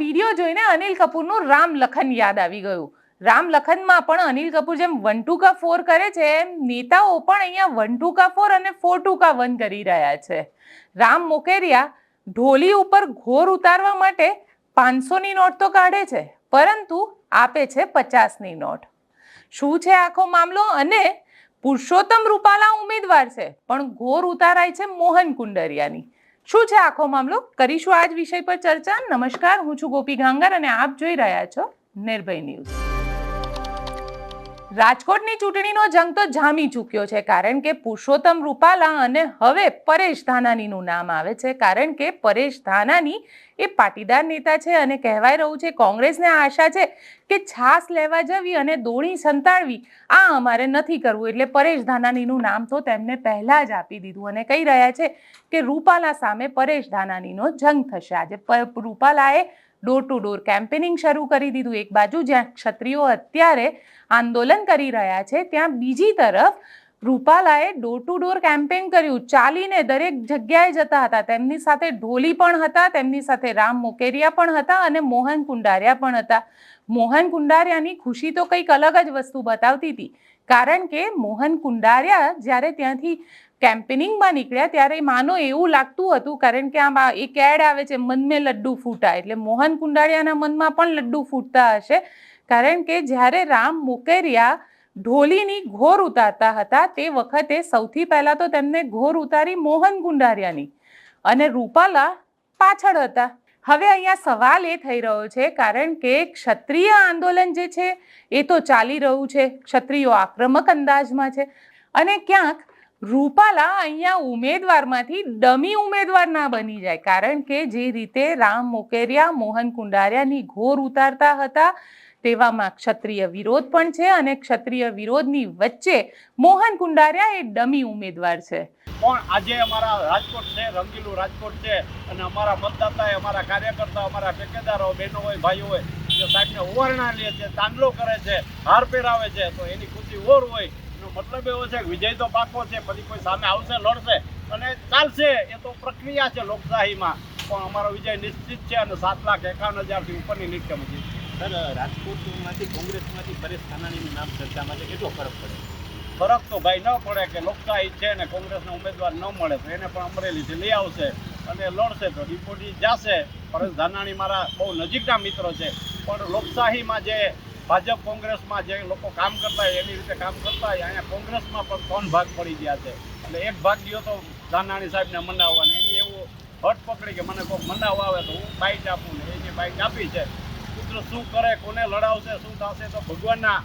Video જોઈને અનિલ કપૂરનું રામ લખન યાદ આવી ગયું. રામ લખનમાં પણ અનિલ કપૂર જેમ વન ટુ કા ફોર કરે છે, એમ નેતાઓ પણ અહીંયા વન ટુ કા ફોર અને ફોર ટુ કા વન કરી રહ્યા છે. રામ મોકેરિયા ઢોલી ઉપર ઘોર ઉતારવા માટે પાંચસોની નોટ તો કાઢે છે, પરંતુ આપે છે પચાસની નોટ. શું છે આખો મામલો? અને પુરુષોત્તમ રૂપાલા ઉમેદવાર છે, પણ ઘોર ઉતારાય છે મોહન કુંડરિયાની. શું છે આખો મામલો? કરીશું આજ વિષય પર ચર્ચા. નમસ્કાર, હું છું ગોપી ગાંગર અને આપ જોઈ રહ્યા છો નિર્ભય ન્યૂઝ. રાજકોટની ચૂંટણીનો જંગ તો જામી ચૂક્યો છે, કારણ કે પુરુષોત્તમ રૂપાલા અને હવે પરેશ ધાનાનીનું નામ આવે છે. કારણ કે પરેશ ધાનાની એ પાટીદાર નેતા છે અને કહેવાય રહ્યું છે, કોંગ્રેસને આશા છે કે છાસ લેવા જવી અને દોણી સંતાડવી, આ અમારે નથી કરવું. એટલે પરેશ ધાનાનીનું નામ તો તેમને પહેલાં જ આપી દીધું અને કહી રહ્યા છે કે રૂપાલા સામે પરેશ ધાનાનીનો જંગ થશે. આજે રૂપાલાએ ડોર ટુ ડોર કેમ્પેનિંગ શરૂ કરી દીધું. એક બાજુ જ્યાં ક્ષત્રિયો અત્યારે આંદોલન કરી રહ્યા છે, ત્યાં બીજી તરફ રૂપાલાએ ડોર ટુ ડોર કેમ્પેન કર્યું. ચાલીને દરેક જગ્યાએ જતા હતા. તેમની સાથે ઢોલી પણ હતા, તેમની સાથે રામ મોકેરિયા પણ હતા અને મોહન કુંડારિયા પણ હતા. મોહન કુંડારિયાની ખુશી તો કંઈક અલગ જ વસ્તુ બતાવતી હતી. કારણ કે મોહન કુંડારિયા જ્યારે ત્યાંથી કેમ્પેનિંગમાં નીકળ્યા ત્યારે માનો એવું લાગતું હતું, કારણ કે આમ એક એડ આવે છે, મન મેં લડ્ડુ ફૂટા, એટલે મોહન કુંડારિયાના મનમાં પણ લડ્ડુ ફૂટતા હશે. કારણ કે જ્યારે રામ મોકેરિયા ઢોલીની ઘોર ઉતારતા હતા, તે વખતે સૌથી પહેલાં તો તેમને ઘોર ઉતારી મોહન કુંડારિયાની અને રૂપાલા પાછળ હતા. હવે અહીંયા સવાલ એ થઈ રહ્યો છે, કારણ કે ક્ષત્રિય આંદોલન જે છે, એ તો ચાલી રહ્યું છે, ક્ષત્રિયો આક્રમક અંદાજમાં છે. અને ક્યાંક રૂપાલા અહીંયા ઉમેદવારમાંથી ડમી ઉમેદવાર ના બની જાય. કારણ કે જે રીતે રામ મોકેરિયા, મોહન કુંડારિયાની ઘોર ઉતારતા હતા, તેવામાં ક્ષત્રિય વિરોધ પણ છે અને ક્ષત્રિય વિરોધની વચ્ચે મોહન કુંડારિયા એ ડમી ઉમેદવાર છે. પણ આજે અમારા રાજકોટ છે, રંગીલું રાજકોટ છે અને અમારા મતદાતા અમારા કાર્યકર્તા અમારા ઠેકેદારો, બહેનો હોય, ભાઈઓ હોય જે સાહેબને ઓવરણા લે છે, તાંડલો કરે છે, હાર પહેરાવે છે, તો એની ખુશી ઓર હોય મતલબ એવો છે કે વિજય તો પાકો છે પછી કોઈ સામે આવશે લડશે અને ચાલશે. એ તો પ્રક્રિયા છે લોકશાહીમાં. પણ અમારો વિજય નિશ્ચિત છે અને સાત લાખ એકાવન હજારથી ઉપરની લીડ છે સર રાજકોટમાંથી કોંગ્રેસમાંથી પરેશ ધાનાણીનું નામ ચર્ચામાં છે. કેટલો ફરક પડે? ફરક તો ભાઈ ન પડે કે લોકશાહી છે ને કોંગ્રેસના ઉમેદવાર ન મળે તો એને પણ અમરેલીથી લઈ આવશે અને લડશે તો ડિપોટી જશે. પરેશ ધાનાણી મારા બહુ નજીકના મિત્રો છે. પણ લોકશાહીમાં જે ભાજપ કોંગ્રેસમાં જે લોકો કામ કરતા હોય એની રીતે કામ કરતા હોય, અહીંયા કોંગ્રેસમાં પણ ત્રણ ભાગ પડી ગયા છે. એટલે એક ભાગ ગયો તો ધાનાણી સાહેબને મનાવવાને. એની એવું હટ પકડી કે મને કોઈ મનાવવા આવે તો હું બાઇટ આપું ને એની બાઇટ આપી છે, પુત્ર શું કરે, કોને લડાવશે, શું થશે તો ભગવાનના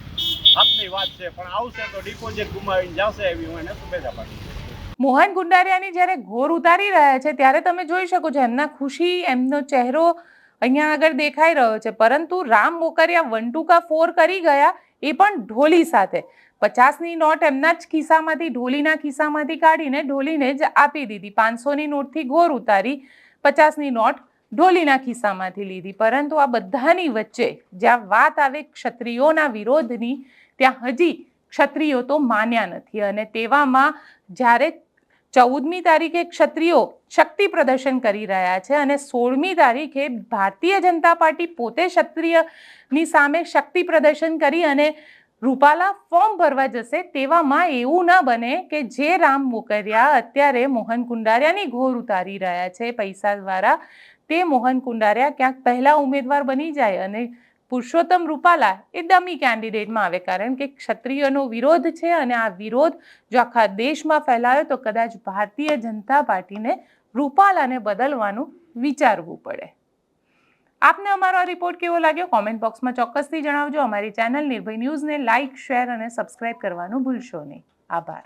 હાથની વાત છે. પણ આવશે તો ડિપોઝિટ ગુમાવીને જશે એવી હું એને શુભેચ્છા પાઠવું મોહન ગુંડારિયાની જ્યારે ઘોર ઉતારી રહ્યા છે, ત્યારે તમે જોઈ શકો છો એમના ખુશી, એમનો ચહેરો અહીંયા આગળ દેખાઈ રહ્યો છે. પરંતુ Ram Mokariya one two four કરી ગયા, એ પણ ઢોલી સાથે. પચાસની નોટ એમના જ ખિસ્સામાંથી, ઢોલીના ખિસ્સામાંથી કાઢીને ઢોલીને જ આપી દીધી. પાંચસોની નોટથી ઘોર ઉતારી, પચાસની નોટ ઢોલીના ખિસ્સામાંથી લીધી. પરંતુ આ બધાની વચ્ચે જ્યાં વાત આવે ક્ષત્રિયોના વિરોધની, ત્યાં હજી ક્ષત્રિયો તો માન્યા નથી. અને તેવામાં જ્યારે ચૌદમી તારીખે ક્ષત્રિયો શક્તિ પ્રદર્શન કરી રહ્યા છે અને સોળમી તારીખે ભારતીય જનતા પાર્ટી પોતે ક્ષત્રિયની સામે શક્તિ પ્રદર્શન કરી અને રૂપાલા ફોર્મ ભરવા જશે તેવામાં એવું ન બને કે જે રામ મોકરિયા અત્યારે મોહન કુંડારિયાની ઘોર ઉતારી રહ્યા છે પૈસા દ્વારા. તે મોહન કુંડારિયા ક્યાંક પહેલા ઉમેદવાર બની જાય અને પુરુષોત્તમ રૂપાલા એ ડમી કેન્ડિડેટમાં આવે કારણ કે ક્ષત્રિયોનો વિરોધ છે અને આ વિરોધ જો આખા દેશમાં ફેલાયો તો કદાચ ભારતીય જનતા પાર્ટીને રૂપાલાને બદલવાનું વિચારવું પડે. આપને અમારો આ રિપોર્ટ કેવો લાગ્યો? કોમેન્ટ બોક્સમાં ચોક્કસથી જણાવજો. અમારી ચેનલ નિર્ભય ન્યૂઝને લાઇક શેર અને સબસ્ક્રાઇબ કરવાનું ભૂલશો નહીં. આભાર.